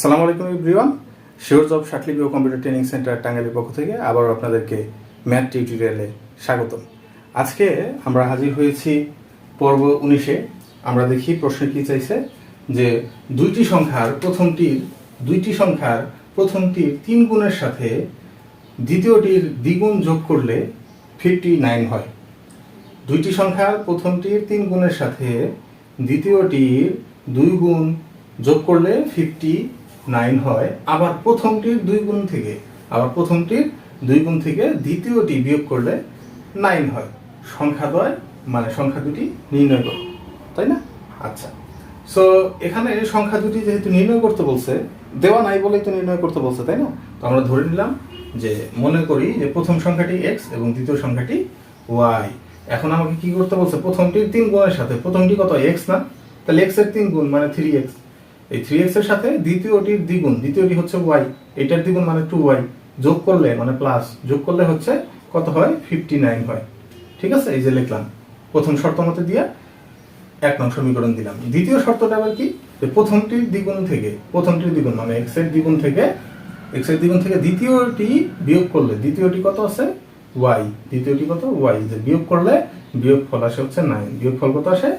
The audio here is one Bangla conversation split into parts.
সালাম আলাইকুম এভরিওয়ান। শিওর জব শাকলিপি ও কম্পিউটার ট্রেনিং সেন্টার টাঙ্গাইলের পক্ষ থেকে আবারও আপনাদেরকে ম্যাথ টিউটোরিয়ালে স্বাগতম। আজকে আমরা হাজির হয়েছি পর্ব উনিশে। আমরা দেখি প্রশ্ন কি চাইছে যে দুইটি সংখ্যার প্রথমটির, দুইটি সংখ্যার প্রথমটির তিন গুণের সাথে দ্বিতীয়টির দ্বিগুণ যোগ করলে ফিফটি নাইন হয়। দুইটি সংখ্যার প্রথমটির তিন গুণের সাথে দ্বিতীয়টির দুই গুণ যোগ করলে ফিফটি নাইন হয়। আবার প্রথমটির দুই গুণ থেকে, আবার প্রথমটির দুই গুণ থেকে দ্বিতীয়টি বিয়োগ করলে নাইন হয়। সংখ্যাদ্বয় মানে সংখ্যা দুটি নির্ণয় করো, তাই না? আচ্ছা। সো এখানে সংখ্যা দুটি যেহেতু নির্ণয় করতে বলছে, দেওয়া নাই বলেই তো নির্ণয় করতে বলছে, তাই না? তো আমরা ধরে নিলাম যে মনে করি যে প্রথম সংখ্যাটি এক্স এবং দ্বিতীয় সংখ্যাটি ওয়াই এখন আমাকে কি করতে বলছে? প্রথমটির তিন গুণের সাথে, প্রথমটি কত? এক্স না? তাহলে এক্সের তিন গুণ মানে থ্রি এক্স এই থ্রি এর সাথে দ্বিতীয়টির দ্বিগুণ, দ্বিতীয়টি হচ্ছে ওয়াই এটার দ্বিগুণ মানে টু ওয়াই যোগ করলে মানে প্লাস যোগ করলে হচ্ছে কত হয়? ফিফটি নাইন হয়। ঠিক আছে? এই যে লিখলাম। প্রথম শর্ত মতে দিয়ে এক নং সমীকরণ দিলাম। দ্বিতীয় শর্তটা আবার কি? প্রথমটির দ্বিগুণ থেকে, প্রথমটির দ্বিগুণ মানে এক্সের দ্বিগুণ থেকে এক্সের দ্বিগুণ থেকে দ্বিতীয়টি বিয়োগ করলে দ্বিতীয়টি কত আছে? ওয়াই দ্বিতীয়টি কত? ওয়াই যে বিয়োগ করলে বিয়োগ ফল আসে হচ্ছে নাইন বিয়োগ ফল কত আসে?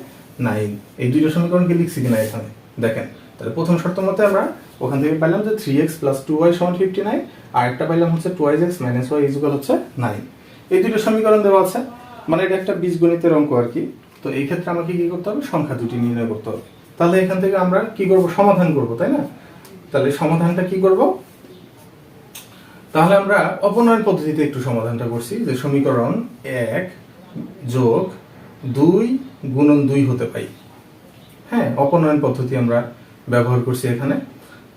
নাইন এই দুইটা সমীকরণকে লিখছি কিনা এখানে? দেখেন, তাহলে প্রথম শর্ত মতে আমরা ওখান থেকে পাইলাম যে three x plus two y সমান ফিফটি নাইন আর একটা পাইলাম হচ্ছে two x minus y equal হচ্ছে নাইন এই দুটো সমীকরণ দেওয়া আছে মানে এটা একটা বীজগণিতের অঙ্ক আর কি। তো এই ক্ষেত্রে আমাকে কি করতে হবে? সংখ্যা দুটি নির্ণয় করতে হবে। তাহলে এখান থেকে আমরা কি করব? সমাধান করব, তাই না? তাহলে সমাধানটা কি করব? তাহলে আমরা অপনয়ন পদ্ধতিতে একটু সমাধানটা করছি, যে সমীকরণ এক যোগ দুই গুণন দুই হতে পাই হ্যাঁ অপনয়ন পদ্ধতি আমরা ব্যবহার করছি এখানে।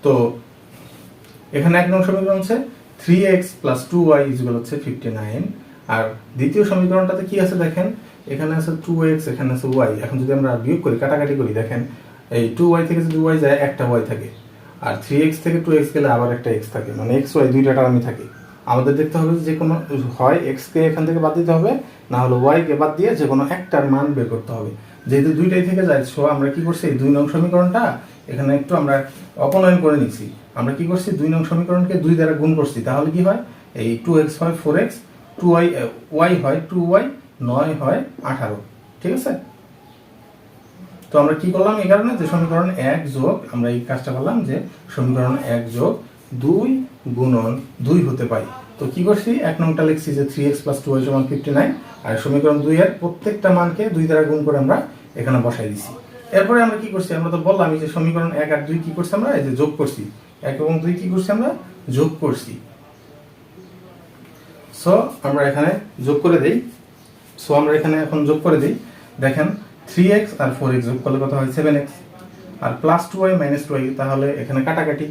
তো, এখানে এক নম্বর সমীকরণ হচ্ছে three x plus two y equal হচ্ছে ফিফটি নাইন আর দ্বিতীয় সমীকরণটাতে কি আছে দেখেন? এখানে আছে টু এক্স এখানে আছে ওয়াই এখন যদি আমরা বিয়োগ করি, কাটাকাটি করি, দেখেন, এই টু ওয়াই থেকে যদি ওয়াই যায়, একটা ওয়াই থাকে। আর থ্রি এক্স থেকে টু এক্স গেলে আবার একটা এক্স থাকে। মানে এক্স ওয়াই দুইটা টার্মই থাকে। আমাদের দেখতে হবে যে কোনো, হয় এক্স কে এখান থেকে বাদ দিতে হবে, না হলে ওয়াইকে বাদ দিয়ে যে কোনো একটার মান বের করতে হবে। যেহেতু দুইটাই থেকে যায় সো আমরা কি করছি? এই দুই নং সমীকরণটা এখানে একটু আমরা অপনয়ন করে নিচ্ছি। আমরা কি করছি? দুই নং সমীকরণকে দুই দ্বারা গুণ করছি। তাহলে কি হয়? এই টু এক্স হয় four x two y y হয় টু ওয়াই নয় হয় আঠারো। ঠিক আছে? তো আমরা কি করলাম এই কারণে? যে সমীকরণ এক যোগ, আমরা এই কাজটা করলাম যে সমীকরণ এক যোগ দুই গুণন দুই হতে পাই। তো কি করছি? এক নংটা লিখছি যে three x plus two y সমান ফিফটি নাইন আর সমীকরণ দুই এর প্রত্যেকটা মানকে দুই দ্বারা গুণ করে আমরা এখানে বসাই দিছি। এরপরে আমরা কি করছি? আমরা তো বললাম যে সমীকরণ এক আর দুই কি করছি আমরা? এই যে যোগ করছি। এক এবং দুই কি করছি আমরা? যোগ করছি। সো আমরা এখানে যোগ করে দেই। সো আমরা এখানে এখন যোগ করে দিই। দেখেন থ্রি এক্স আর ফোর এক্স যোগ করলে কত হয়? সেভেন এক্স আর plus two y minus two y তাহলে এখানে কাটাকাটি।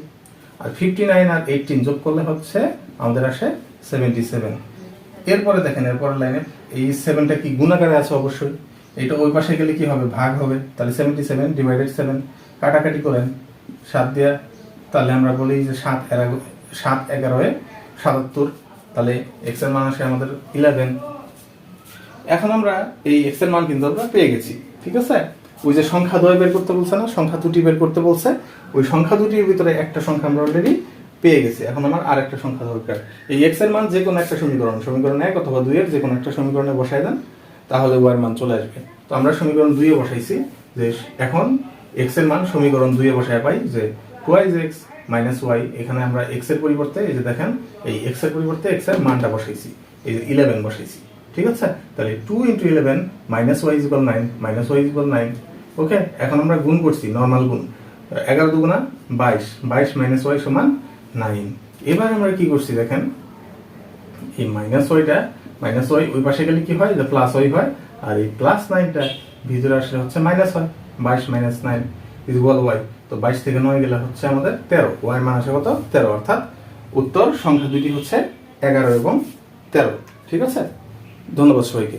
আর ফিফটি নাইন আর এইটিন যোগ করলে হচ্ছে, আমাদের আসে সেভেন্টি সেভেন এরপরে দেখেন, এরপরের লাইনে এই সেভেনটা কি গুণাকারে আছে অবশ্যই। এটা ওই পাশে গেলে কি হবে? ভাগ হবে। তাহলে সেভেন্টি সেভেন ডিভাইডেড সেভেন কাটাকাটি করেন। সাত দেওয়া তাহলে আমরা বলি যে সাত এগারো সাত এগারোয় সাতাত্তর। তাহলে এক্সের মান আসে আমাদের ইলেভেন এখন আমরা এই এক্সের মান কিন্তু আমরা পেয়ে গেছি, ঠিক আছে? ওই যে সংখ্যা দ্বয় বের করতে বলছে না? সংখ্যা দুটি বের করতে বলছে। ওই সংখ্যা দুটির ভিতরে একটা সংখ্যা আমরা অলরেডি পেয়ে গেছি। এখন আমার আর একটা সংখ্যা দরকার। এই এক্সের মান যে কোনো একটা সমীকরণ সমীকরণ এক অথবা দুই এর যে কোনো একটা সমীকরণে বসাই দেন, তাহলে ওয়ার মান চলে আসবে। তো আমরা সমীকরণ দুইয়ে বসাইছি যে এখন এক্সের মান সমীকরণ দুইয়ে বসায় পাই যে টুয়াইজ এক্স মাইনাস ওয়াই এখানে আমরা এক্সের পরিবর্তে, এই যে দেখেন, এই এক্সের পরিবর্তে এক্সের মানটা বসাইছি। এই যে ইলেভেন বসাইছি। ঠিক আছে? তাহলে two into eleven minus y equal nine minus y equal nine okay এখন আমরা গুণ করছি নর্মাল গুণ। এগারো দুগুণা বাইশ বাইশ মাইনাস ওয়াই সমান নাইন। এবার আমরা কি করছি দেখেন? এই মাইনাস ওয়াইটা মাইনাস ওয়াই ওই পাশে গেলে কি হয়? যে প্লাস ওয়াই হয়, আর এই প্লাস নাইনটা ভিতরে আসলে হচ্ছে মাইনাস হয় বাইশ মাইনাস নাইন ইজ বল ওয়াই তো বাইশ থেকে নয় গেলে হচ্ছে আমাদের তেরো। ওয়াই মান আসে কত? তেরো। অর্থাৎ উত্তর সংখ্যা দুটি হচ্ছে এগারো এবং তেরো। ঠিক আছে? ধন্যবাদ সবাইকে।